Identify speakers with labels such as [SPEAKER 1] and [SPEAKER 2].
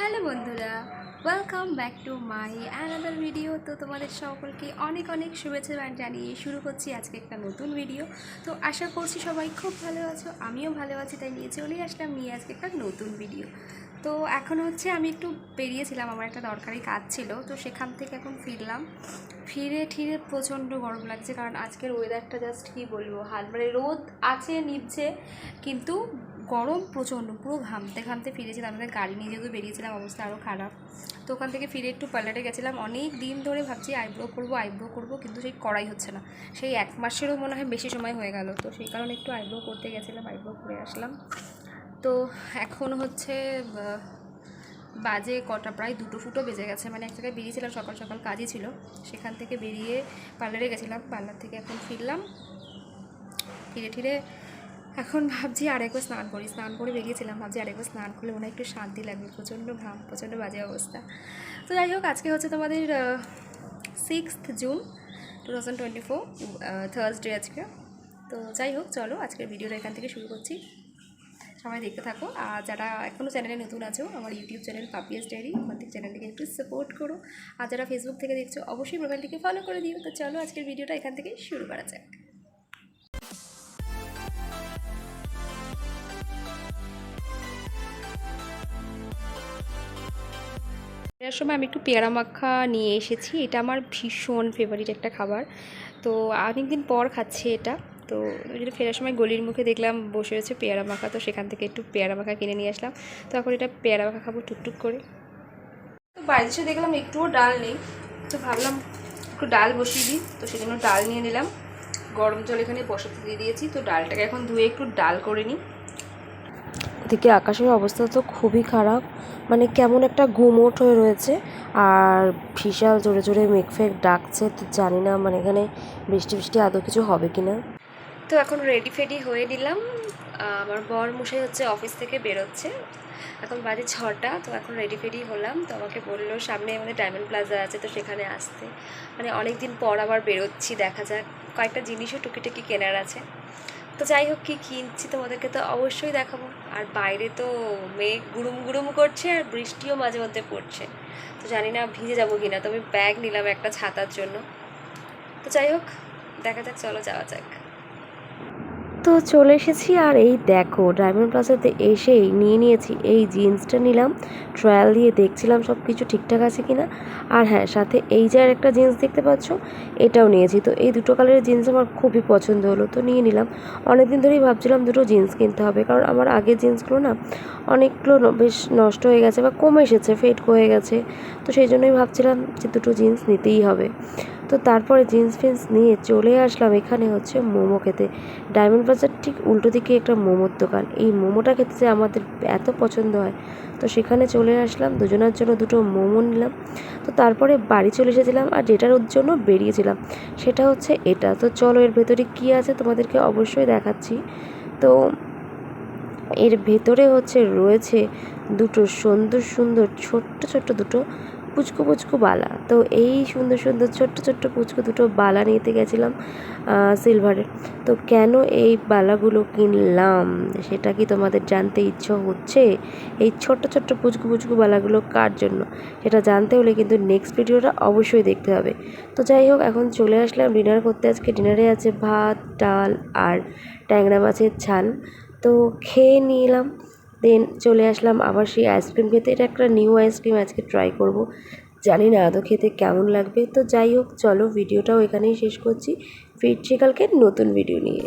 [SPEAKER 1] Hello বন্ধুরা welcome back to my another video তো তোমাদের সকলকে অনেক অনেক শুভেচ্ছা জানিয়ে শুরু করছি আজকে একটা নতুন ভিডিও তো আশা করছি সবাই খুব ভালো আছো, আমিও ভালো আছি, তাই নিয়ে চলে আসলাম নিয়ে আজকে একটা নতুন ভিডিও তো এখন হচ্ছে আমি একটু বেরিয়েছিলাম, আমার একটা দরকারি কাজ ছিল, তো সেখান থেকে এখন ফিরলাম। ফিরে ঠিরে প্রচণ্ড গরম লাগছে, কারণ আজকের ওয়েদারটা জাস্ট কী বলব হাল মানে রোদ আছে নিভছে, কিন্তু গরম প্রচণ্ড, পুরো ঘামতে ঘামতে ফিরেছিলাম আমাদের গাড়ি নিয়ে যেহেতু বেরিয়েছিলাম, অবস্থা আরও খারাপ। তো ওখান থেকে ফিরে একটু পার্লারে গেছিলাম, অনেক দিন ধরে ভাবছি আইব্রো করব আইব্রো করব, কিন্তু সেই করাই হচ্ছে না। সেই এক মাসেরও মনে হয় বেশি সময় হয়ে গেল, তো সেই কারণে একটু আইব্রো করতে গেছিলাম, আইব্রো করে আসলাম। তো এখন হচ্ছে বাজে কটা, প্রায় দুটো ফুটো বেজে গেছে মানে এক জায়গায় বেরিয়েছিলাম, সকাল সকাল কাজই ছিল। সেখান থেকে বেরিয়ে পার্লারে গেছিলাম, পার্লার থেকে এখন ফিরলাম। ফিরে ঠিরে এখন ভাবছি আরেকবার স্নান করি। স্নান করে বেরিয়েছিলাম, ভাবছি আরেকবার স্নান করলে মনে একটু শান্তি লাগবে। প্রচণ্ড ঘাম প্রচণ্ড বাজে অবস্থা। তো যাই হোক, আজকে হচ্ছে তোমাদের sixth June two thousand twenty four Thursday আজকে। তো যাই হোক, চলো আজকের ভিডিওটা এখান থেকে শুরু করছি। সবাই দেখতে থাকো। আর যারা এখনও চ্যানেলে নতুন আছো, আমার ইউটিউব চ্যানেল পাপিয়াস ডায়েরি আমার থেকে চ্যানেলটিকে একটু সাপোর্ট করো। আর যারা ফেসবুক থেকে দেখছ, অবশ্যই প্রোফাইলটিকে ফলো করে দিও। তো চলো আজকের ভিডিওটা এখান থেকে শুরু করা যাক। এর সময় আমি একটু পেয়ারা মাখা নিয়ে এসেছি। এটা আমার ভীষণ ফেভারিট একটা খাবার। তো অনেক দিন পর খাচ্ছি এটা। তো জন্য ফেরার সময় গলির মুখে দেখলাম বসে রয়েছে পেয়ারা মাখা। তো সেখান থেকে একটু পেয়ারা মাখা কিনে নিয়ে আসলাম। তো এখন এটা পেয়ারা মাখা খাব টুকটুক করে। তো বাড়িতে এসে দেখলাম একটুও ডাল নেই। তো ভাবলাম একটু ডাল বসিয়ে দিই। তো সেজন্য ডাল নিয়ে নিলাম। গরম জল এখানে বসাতে দিয়ে দিয়েছি। তো ডালটাকে এখন ধুয়ে একটু ডাল করে নিই।
[SPEAKER 2] এদিকে আকাশের অবস্থা তো খুবই খারাপ। মানে কেমন একটা গুমোট হয়ে রয়েছে। আর বিশাল জোরে জোরে মেঘফেক ডাকছে, তো জানি না মানে এখানে বৃষ্টি বৃষ্টি আদৌ কিছু হবে কি না
[SPEAKER 1] তো এখন রেডি ফেডি হয়ে নিলাম। আমার বর মশাই হচ্ছে অফিস থেকে বেরোচ্ছে। এখন বাজে ছটা, তো এখন রেডি ফেডি হলাম। তো আমাকে বলল, সামনে আমাদের ডায়মন্ড প্লাজা আছে, তো সেখানে আসতে। মানে অনেক দিন পর আবার বেরোচ্ছি, দেখা যাক। কয়েকটা জিনিসও টুকিটাকি কেনার আছে। তো যাই হোক, কী কিনছি তোমাদেরকে তো অবশ্যই দেখাবো। আর বাইরে তো মেঘ গুড়ুম গুড়ুম করছে আর বৃষ্টিও মাঝে মধ্যে পড়ছে। তো জানি না ভিজে যাব কি না তো আমি ব্যাগ নিলাম একটা ছাতার জন্য। তো যাই হোক, দেখা যাক, চলো যাওয়া যাক।
[SPEAKER 2] তো চলে এসেছি আর এই দেখো ডায়মন্ড প্লাজাতে এসেই নিয়ে নিয়েছি এই জিন্সটা নিলাম ট্রায়াল দিয়ে দেখছিলাম সব কিছু ঠিকঠাক আছে কি না আর হ্যাঁ সাথে এই যে আর একটা জিন্স দেখতে পাচ্ছ, এটাও নিয়েছি। তো এই দুটো কালারের জিন্স আমার খুবই পছন্দ হলো, তো নিয়ে নিলাম। অনেকদিন ধরেই ভাবছিলাম দুটো জিন্স কিনতে হবে, কারণ আমার আগের জিন্সগুলো না অনেকগুলো বেশ নষ্ট হয়ে গেছে বা কমে এসেছে ফেড হয়ে গেছে। তো সেই জন্যই ভাবছিলাম যে দুটো জিন্স নিতেই হবে। তো তারপরে জিন্স ফিন্স নিয়ে চলে আসলাম এখানে হচ্ছে মোমো খেতে। ডায়মন্ড বাজার ঠিক উল্টো দিকে একটা মোমোর দোকান। এই মোমোটা খেতে যে আমাদের এত পছন্দ হয়। তো সেখানে চলে আসলাম, দুজনের জন্য দুটো মোমো নিলাম। তো তারপরে বাড়ি চলে এসেছিলাম আর যেটার জন্য বেরিয়েছিলাম সেটা হচ্ছে এটা। তো চলো এর ভেতরে কী আছে তোমাদেরকে অবশ্যই দেখাচ্ছি। তো এর ভেতরে হচ্ছে রয়েছে দুটো সুন্দর সুন্দর ছোট্ট ছোট্ট দুটো পুচকু পুচকু বালা। তো এই সুন্দর সুন্দর ছোট্ট ছোট্ট পুচকু দুটো বালা নিতে গেছিলাম সিলভারের তো কেন এই বালাগুলো কিনলাম? সেটা কি তোমাদের জানতে ইচ্ছে হচ্ছে? এই ছোট্ট ছোট্ট পুচকু পুচকু বালাগুলো কার জন্য? সেটা জানতে হলে কিন্তু নেক্সট ভিডিওটা অবশ্যই দেখতে হবে। তো যাই হোক, এখন চলে আসলাম ডিনার করতে। আজকে ডিনারে আছে ভাত, ডাল আর ট্যাংরা মাছের ঝাল তো খেয়ে নিলাম। দেন চলে আসলাম আবার সেই আইসক্রিম খেতে। এটা একটা নিউ আইসক্রিম, আজকে ট্রাই করব। জানি না আদৌ খেতে কেমন লাগবে। তো যাই হোক, চলো ভিডিওটাও এখানেই শেষ করছি। ফিরছি কালকে নতুন ভিডিও নিয়ে।